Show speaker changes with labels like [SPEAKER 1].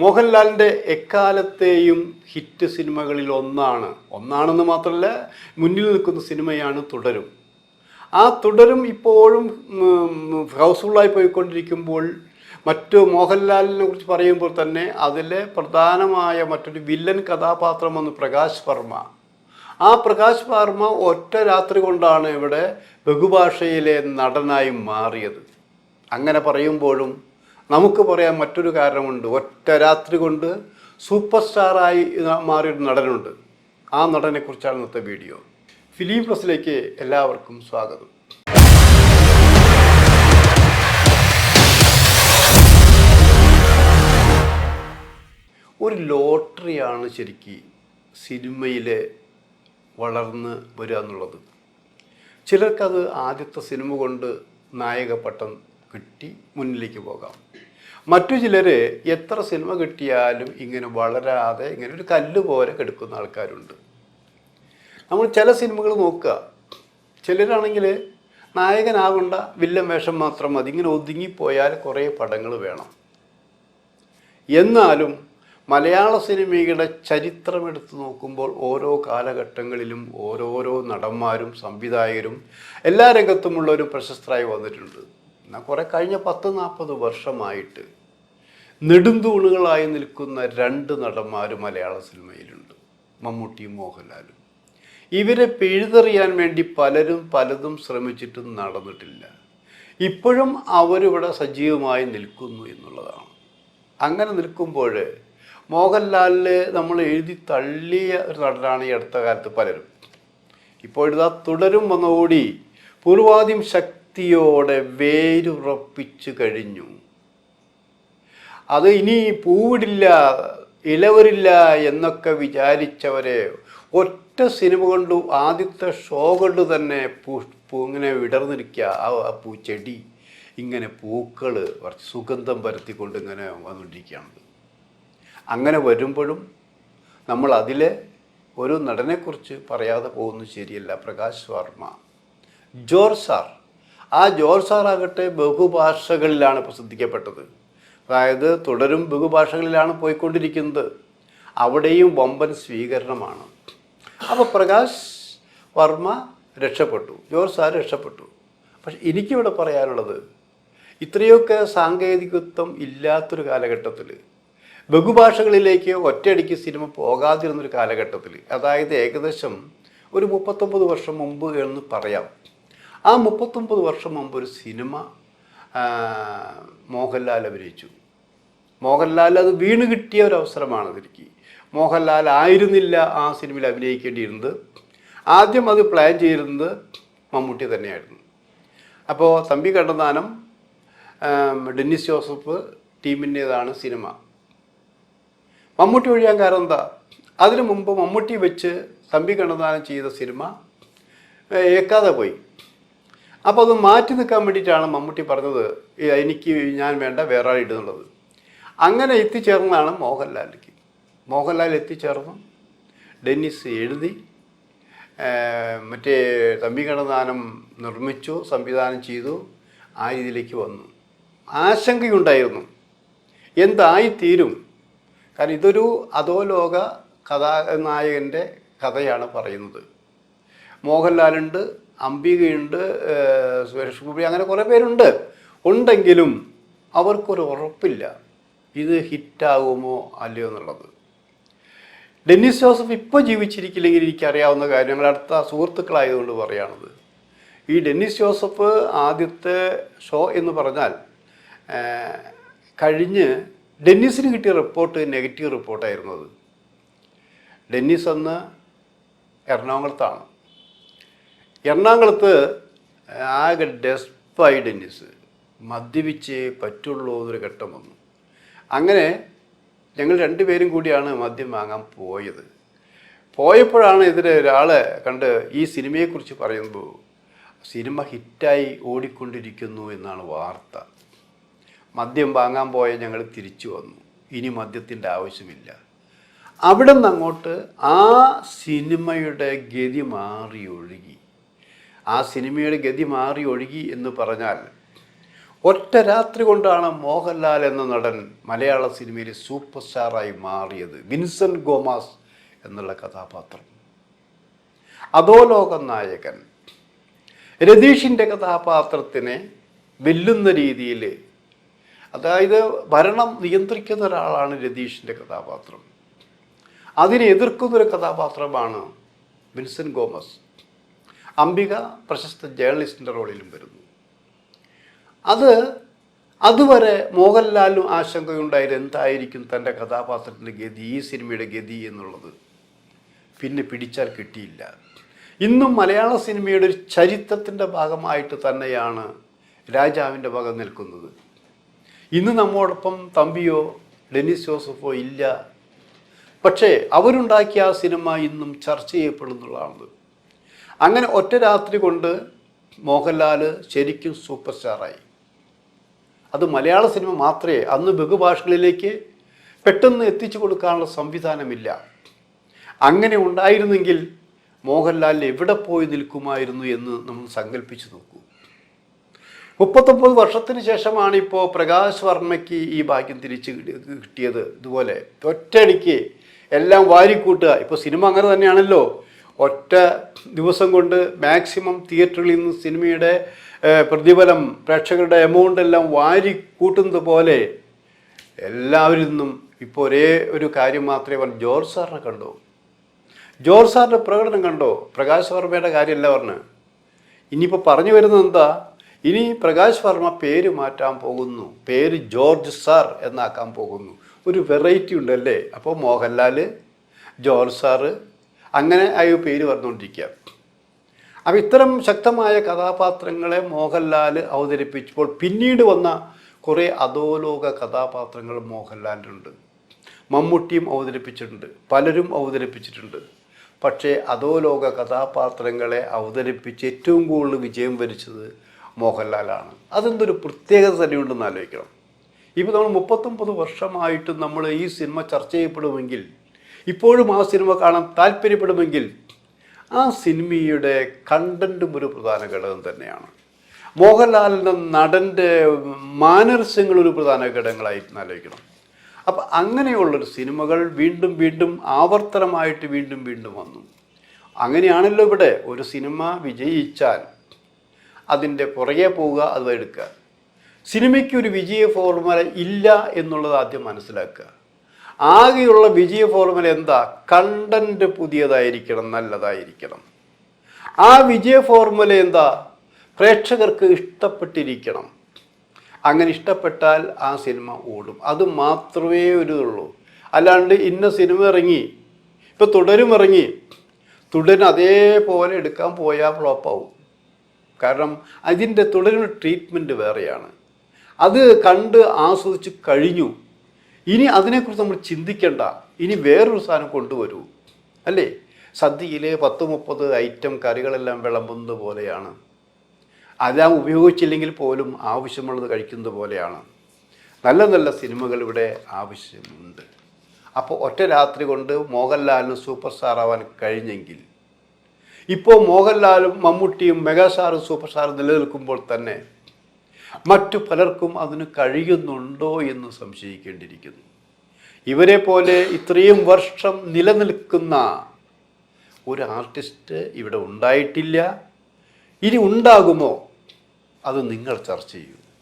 [SPEAKER 1] മോഹൻലാലിന്റെ എക്കാലത്തെയും ഹിറ്റ് സിനിമകളിൽ ഒന്നാണ്. ഒന്നാണെന്ന് മാത്രമല്ല മുന്നിൽ നിൽക്കുന്ന സിനിമയാണ് തുടരും. ആ തുടരും ഇപ്പോഴും ഹൗസ്ഫുള്ളായി പോയിക്കൊണ്ടിരിക്കുമ്പോൾ മറ്റു മോഹൻലാലിനെ കുറിച്ച് പറയുമ്പോൾ തന്നെ അതിലെ പ്രധാനമായ മറ്റൊരു വില്ലൻ കഥാപാത്രം വന്ന് പ്രകാശ് വർമ്മ. ആ പ്രകാശ് വർമ്മ ഒറ്റ രാത്രി കൊണ്ടാണ് ഇവിടെ ബഹുഭാഷയിലെ നടനായി മാറിയത്. അങ്ങനെ പറയുമ്പോഴും നമുക്ക് പറയാൻ മറ്റൊരു കാരണമുണ്ട്. ഒറ്റ രാത്രി കൊണ്ട് സൂപ്പർ സ്റ്റാറായി മാറിയൊരു നടനുണ്ട്. ആ നടനെക്കുറിച്ചാണ് ഇന്നത്തെ വീഡിയോ. ഫിലിം പ്ലസിലേക്ക് എല്ലാവർക്കും സ്വാഗതം. ഒരു ലോട്ടറിയാണ് ശരിക്ക് സിനിമയിലെ വളർന്ന് വരിക എന്നുള്ളത്. ചിലർക്കത് ആദ്യത്തെ സിനിമ കൊണ്ട് നായക പട്ടം കിട്ടി മുന്നിലേക്ക് പോകാം. മറ്റു ചിലർ എത്ര സിനിമ കിട്ടിയാലും ഇങ്ങനെ വളരാതെ ഇങ്ങനെ ഒരു കല്ല് പോലെ കെടുക്കുന്ന ആൾക്കാരുണ്ട്. നമ്മൾ ചില സിനിമകൾ നോക്കുക. ചിലരാണെങ്കിൽ നായകനാകണ്ട വില്ലൻ വേഷം മാത്രം മതി. ഇങ്ങനെ ഒതുങ്ങിപ്പോയാൽ കുറേ പടങ്ങൾ വേണം. എന്നാലും മലയാള സിനിമയുടെ ചരിത്രം എടുത്തു നോക്കുമ്പോൾ ഓരോ കാലഘട്ടങ്ങളിലും ഓരോരോ നടന്മാരും സംവിധായകരും എല്ലാ രംഗത്തുമുള്ളവരും പ്രശസ്തരായി വന്നിട്ടുണ്ട്. എന്നാൽ കുറേ കഴിഞ്ഞ പത്ത് നാൽപ്പത് വർഷമായിട്ട് നെടുന്തൂണുകളായി നിൽക്കുന്ന രണ്ട് നടന്മാർ മലയാള സിനിമയിലുണ്ട് മമ്മൂട്ടിയും മോഹൻലാലും. ഇവരെ പിഴുതെറിയാൻ വേണ്ടി പലരും പലതും ശ്രമിച്ചിട്ടും നടന്നിട്ടില്ല. ഇപ്പോഴും അവരിവിടെ സജീവമായി നിൽക്കുന്നു എന്നുള്ളതാണ്. അങ്ങനെ നിൽക്കുമ്പോൾ മോഹൻലാലിന് നമ്മൾ എഴുതി തള്ളിയ ഒരു നടനാണ് ഈ അടുത്ത കാലത്ത് പലരും. ഇപ്പോഴിതാ തുടരും വന്നോടി പൂർവാദ്യം ശക്തിയോടെ വേരുറപ്പിച്ചു കഴിഞ്ഞു. അത് ഇനി പൂവിടില്ല ഇലവരില്ല എന്നൊക്കെ വിചാരിച്ചവരെ ഒറ്റ സിനിമ കൊണ്ട്. ആദ്യത്തെ ഷോ കൊണ്ട് തന്നെ പൂ പൂ ഇങ്ങനെ വിടർന്നിരിക്കുക. ആ ആ പൂച്ചെടി ഇങ്ങനെ പൂക്കൾ സുഗന്ധം പരത്തിക്കൊണ്ട് ഇങ്ങനെ വന്നുകൊണ്ടിരിക്കുകയാണ്. അങ്ങനെ വരുമ്പോഴും നമ്മൾ അതിലെ ഒരു നടനെക്കുറിച്ച് പറയാതെ പോകുന്നത് ശരിയല്ല. പ്രകാശ് വർമ്മ. George sir. ആ ജോർസാറാകട്ടെ ബഹുഭാഷകളിലാണ് പ്രസിദ്ധിക്കപ്പെട്ടത്. അതായത് തുടരും ബഹുഭാഷകളിലാണ് പോയിക്കൊണ്ടിരിക്കുന്നത്. അവിടെയും വമ്പൻ സ്വീകരണമാണ്. അപ്പോൾ പ്രകാശ് വർമ്മ രക്ഷപ്പെട്ടു. ജോർസാർ രക്ഷപ്പെട്ടു. പക്ഷെ എനിക്കിവിടെ പറയാനുള്ളത് ഇത്രയൊക്കെ സാങ്കേതികത്വം ഇല്ലാത്തൊരു കാലഘട്ടത്തിൽ ബഹുഭാഷകളിലേക്ക് ഒറ്റയടിക്ക് സിനിമ പോകാതിരുന്നൊരു കാലഘട്ടത്തിൽ അതായത് ഏകദേശം ഒരു മുപ്പത്തൊമ്പത് വർഷം മുമ്പ് എന്ന് പറയാം. ആ മുപ്പത്തൊമ്പത് വർഷം മുമ്പ് ഒരു സിനിമ മോഹൻലാൽ അഭിനയിച്ചു. മോഹൻലാൽ അത് വീണ് കിട്ടിയ ഒരു അവസരമാണ് അതിലേക്ക്. മോഹൻലാൽ ആയിരുന്നില്ല ആ സിനിമയിൽ അഭിനയിക്കേണ്ടിയിരുന്നത്. ആദ്യം അത് പ്ലാൻ ചെയ്തിരുന്നത് മമ്മൂട്ടി തന്നെയായിരുന്നു. അപ്പോൾ തമ്പി കണ്ടതാനം ഡെന്നിസ് ജോസഫ് ടീമിന്റേതാണ് സിനിമ. മമ്മൂട്ടി ഒഴിയാൻ കാരണം എന്താ? അതിനു മുമ്പ് മമ്മൂട്ടി വെച്ച് തമ്പി കണ്ണദാനം ചെയ്ത സിനിമ ഏക്കാതെ പോയി. അപ്പോൾ അത് മാറ്റി നിൽക്കാൻ വേണ്ടിയിട്ടാണ് മമ്മൂട്ടി പറഞ്ഞത് "ഏ, എനിക്ക് ഞാൻ വേണ്ട വേറെ ആൾ അങ്ങനെ എത്തിച്ചേർന്നതാണ് മോഹൻലാലിലേക്ക് മോഹൻലാൽ എത്തിച്ചേർന്നു. ഡെന്നിസ് എഴുതി മറ്റേ തമ്പി കടദാനം നിർമ്മിച്ചു സംവിധാനം ചെയ്തു ആ രീതിയിലേക്ക് വന്നു. ആശങ്കയുണ്ടായിരുന്നു. എന്തായി തീരും കാരണം ഇതൊരു അധോലോക കഥാനായകന്റെ കഥയാണ് പറയുന്നത്. മോഹൻലാലുണ്ട് അംബികയുണ്ട് സുരേഷ് ഗോപി അങ്ങനെ കുറേ പേരുണ്ട്. ഉണ്ടെങ്കിലും അവർക്കൊരു ഉറപ്പില്ല. ഇത് ഹിറ്റാകുമോ അല്ലയോ എന്നുള്ളത്. ഡെന്നിസ് ജോസഫ് ഇപ്പോൾ ജീവിച്ചിരിക്കില്ലെങ്കിൽ എനിക്കറിയാവുന്ന കാര്യങ്ങൾ അടുത്ത സുഹൃത്തുക്കളായതുകൊണ്ട് പറയുകയാണത് ഈ ഡെന്നിസ് ജോസഫ് ആദ്യത്തെ ഷോ എന്ന് പറഞ്ഞാൽ കഴിഞ്ഞ് ഡെന്നിസിന് കിട്ടിയ റിപ്പോർട്ട് നെഗറ്റീവ് റിപ്പോർട്ടായിരുന്നത്. ഡെന്നിസ് അന്ന് എറണാകുളത്താണ്. എറണാകുളത്ത് ആകെ ഡെസ്പൈഡൻസ് മദ്യപിച്ചേ പറ്റുള്ളൂ എന്നൊരു ഘട്ടം വന്നു. അങ്ങനെ ഞങ്ങൾ രണ്ടുപേരും കൂടിയാണ് മദ്യം വാങ്ങാൻ പോയത്. പോയപ്പോഴാണ് ഇതിൽ ഒരാളെ കണ്ട് ഈ സിനിമയെക്കുറിച്ച് പറയുമ്പോൾ സിനിമ ഹിറ്റായി ഓടിക്കൊണ്ടിരിക്കുന്നു എന്നാണ് വാർത്ത. മദ്യം വാങ്ങാൻ പോയ ഞങ്ങൾ തിരിച്ചു വന്നു. ഇനി മദ്യത്തിന്റെ ആവശ്യമില്ല. അവിടെ നിന്ന് അങ്ങോട്ട് ആ സിനിമയുടെ ഗതി മാറി ഒഴുകി ആ സിനിമയുടെ ഗതി മാറി ഒഴുകി എന്ന് പറഞ്ഞാൽ ഒറ്റ രാത്രി കൊണ്ടാണ് മോഹൻലാൽ എന്ന നടൻ മലയാള സിനിമയിൽ സൂപ്പർ സ്റ്റാറായി മാറിയത്. വിൻസെന്റ് ഗോമാസ് എന്നുള്ള കഥാപാത്രം. അധോലോക നായകൻ രതീഷിന്റെ കഥാപാത്രത്തിനെ വെല്ലുന്ന രീതിയിൽ അതായത് ഭരണം നിയന്ത്രിക്കുന്ന ഒരാളാണ് രതീഷിന്റെ കഥാപാത്രം. അതിനെ എതിർക്കുന്നൊരു കഥാപാത്രമാണ് വിൻസെന്റ് ഗോമസ്. അംബിക പ്രശസ്ത ജേർണലിസ്റ്റിന്റെ റോളിലും വരുന്നു. അത് അതുവരെ മോഹൻലാലിനും ആശങ്കയുണ്ടായത് എന്തായിരിക്കും തന്റെ കഥാപാത്രത്തിന്റെ ഗതി ഈ സിനിമയുടെ ഗതി എന്നുള്ളത് പിന്നെ പിടിച്ചാൽ കിട്ടിയില്ല. ഇന്നും മലയാള സിനിമയുടെ ഒരു ചരിത്രത്തിന്റെ ഭാഗമായിട്ട് തന്നെയാണ് രാജാവിന്റെ ഭാഗം നിൽക്കുന്നത്. ഇന്ന് നമ്മോടൊപ്പം തമ്പിയോ ഡെന്നിസ് ജോസഫോ ഇല്ല. പക്ഷേ അവരുണ്ടാക്കിയ ആ സിനിമ ഇന്നും ചർച്ച ചെയ്യപ്പെടുന്നുള്ളതാണ്. അങ്ങനെ ഒറ്റ രാത്രി കൊണ്ട് മോഹൻലാൽ ശരിക്കും സൂപ്പർ സ്റ്റാറായി. അത് മലയാള സിനിമ മാത്രമേ അന്ന് ബഹുഭാഷകളിലേക്ക് പെട്ടെന്ന് എത്തിച്ചു കൊടുക്കാനുള്ള സംവിധാനമില്ല. അങ്ങനെ ഉണ്ടായിരുന്നെങ്കിൽ മോഹൻലാൽ എവിടെ പോയി നിൽക്കുമായിരുന്നു എന്ന് നമ്മൾ സങ്കല്പിച്ചു നോക്കൂ. മുപ്പത്തൊമ്പത് വർഷത്തിന് ശേഷമാണ് ഇപ്പോൾ പ്രകാശ് വർമ്മയ്ക്ക് ഈ ഭാഗ്യം തിരിച്ച് കിട്ടി- കിട്ടിയത്. ഇതുപോലെ ഒറ്റയടിക്ക് എല്ലാം വാരിക്കൂട്ടുക. ഇപ്പോൾ സിനിമ അങ്ങനെ തന്നെയാണല്ലോ. ഒറ്റ ദിവസം കൊണ്ട് മാക്സിമം തിയേറ്ററിൽ നിന്ന് സിനിമയുടെ പ്രതിഫലം പ്രേക്ഷകരുടെ എമൗണ്ട് എല്ലാം വാരി കൂട്ടുന്നത് പോലെ എല്ലാവരിൽ നിന്നും ഇപ്പോൾ ഒരേ ഒരു കാര്യം മാത്രമേ പറഞ്ഞു ജോർജ് സാറിനെ കണ്ടോ? ജോർജ് സാറിന്റെ പ്രകടനം കണ്ടോ? പ്രകാശ് വർമ്മയുടെ കാര്യമല്ല പറഞ്ഞ്. ഇനിയിപ്പോൾ പറഞ്ഞു വരുന്നത് എന്താ? ഇനി പ്രകാശ് വർമ്മ പേര് മാറ്റാൻ പോകുന്നു. പേര് ജോർജ് സാർ എന്നാക്കാൻ പോകുന്നു. ഒരു വെറൈറ്റി ഉണ്ടല്ലേ? അപ്പോൾ മോഹൻലാൽ ജോർജ് സാറ് അങ്ങനെ ആ ഒരു പേര് വന്നുകൊണ്ടിരിക്കുക. അപ്പം ഇത്തരം ശക്തമായ കഥാപാത്രങ്ങളെ മോഹൻലാൽ അവതരിപ്പിച്ചപ്പോൾ പിന്നീട് വന്ന കുറേ അധോലോക കഥാപാത്രങ്ങൾ മോഹൻലാലിനുണ്ട്. മമ്മൂട്ടിയും അവതരിപ്പിച്ചിട്ടുണ്ട് പലരും അവതരിപ്പിച്ചിട്ടുണ്ട്. പക്ഷേ അധോലോക കഥാപാത്രങ്ങളെ അവതരിപ്പിച്ച് ഏറ്റവും കൂടുതൽ വിജയം വരിച്ചത് മോഹൻലാലാണ്. അതെന്തൊരു പ്രത്യേകത തന്നെയുണ്ടെന്ന് ആലോചിക്കണം. ഇപ്പോൾ നമ്മൾ മുപ്പത്തൊമ്പത് വർഷമായിട്ട് നമ്മൾ ഈ സിനിമ ചർച്ച ചെയ്യപ്പെടുമെങ്കിൽ ഇപ്പോഴും ആ സിനിമ കാണാൻ താല്പര്യപ്പെടുമെങ്കിൽ ആ സിനിമയുടെ കണ്ടന്റും ഒരു പ്രധാന ഘടകം തന്നെയാണ്. മോഹൻലാലിന്റെ നടന്റെ മാനരസ്യങ്ങൾ ഒരു പ്രധാന ഘടകങ്ങളായിട്ട് ആലോചിക്കണം. അപ്പം അങ്ങനെയുള്ളൊരു സിനിമകൾ വീണ്ടും വീണ്ടും ആവർത്തനമായിട്ട് വീണ്ടും വീണ്ടും വന്നു. അങ്ങനെയാണല്ലോ ഇവിടെ ഒരു സിനിമ വിജയിച്ചാൽ അതിന്റെ പുറകെ പോവുക അത് എടുക്കുക. സിനിമയ്ക്ക് ഒരു വിജയ ഫോർമുല ഇല്ല എന്നുള്ളത് ആദ്യം മനസ്സിലാക്കുക. ആകെയുള്ള വിജയ ഫോർമുല എന്താ? കണ്ടന്റ് പുതിയതായിരിക്കണം നല്ലതായിരിക്കണം. ആ വിജയ ഫോർമുല എന്താ? പ്രേക്ഷകർക്ക് ഇഷ്ടപ്പെട്ടിരിക്കണം. അങ്ങനെ ഇഷ്ടപ്പെട്ടാൽ ആ സിനിമ ഓടും. അത് മാത്രമേ ഒരു ഉള്ളൂ അല്ലാണ്ട് ഇന്ന സിനിമ ഇറങ്ങി ഇപ്പം തുടരും ഇറങ്ങി തുടരും അതേപോലെ എടുക്കാൻ പോയാൽ ഫ്ലോപ്പാവും. കാരണം അതിന്റെ തുടരുന്ന ട്രീറ്റ്മെന്റ് വേറെയാണ്. അത് കണ്ട് ആസ്വദിച്ച് കഴിഞ്ഞു. ഇനി അതിനെക്കുറിച്ച് നമ്മൾ ചിന്തിക്കേണ്ട. ഇനി വേറൊരു സാധനം കൊണ്ടുവരൂ. അല്ലേ? സദ്യയിലെ പത്ത് മുപ്പത് ഐറ്റം കറികളെല്ലാം വിളമ്പുന്നത് പോലെയാണ്. അതെല്ലാം ഉപയോഗിച്ചില്ലെങ്കിൽ പോലും ആവശ്യമുള്ളത് കഴിക്കുന്നത് പോലെയാണ്. നല്ല നല്ല സിനിമകൾ ഇവിടെ ആവശ്യമുണ്ട്. അപ്പോൾ ഒറ്റ രാത്രി കൊണ്ട് മോഹൻലാലിന് സൂപ്പർ സ്റ്റാർ ആവാൻ കഴിഞ്ഞെങ്കിൽ ഇപ്പോൾ മോഹൻലാലും മമ്മൂട്ടിയും മെഗാസ്റ്റാറും സൂപ്പർ സ്റ്റാറും നിലനിൽക്കുമ്പോൾ തന്നെ മറ്റു പലർക്കും അതിന് കഴിയുന്നുണ്ടോ എന്ന് സംശയിക്കേണ്ടിയിരിക്കുന്നു. ഇവരെ പോലെ ഇത്രയും വർഷം നിലനിൽക്കുന്ന ഒരു ആർട്ടിസ്റ്റ് ഇവിടെ ഉണ്ടായിട്ടില്ല. ഇനി ഉണ്ടാകുമോ? അത് നിങ്ങൾ ചർച്ച ചെയ്യൂ.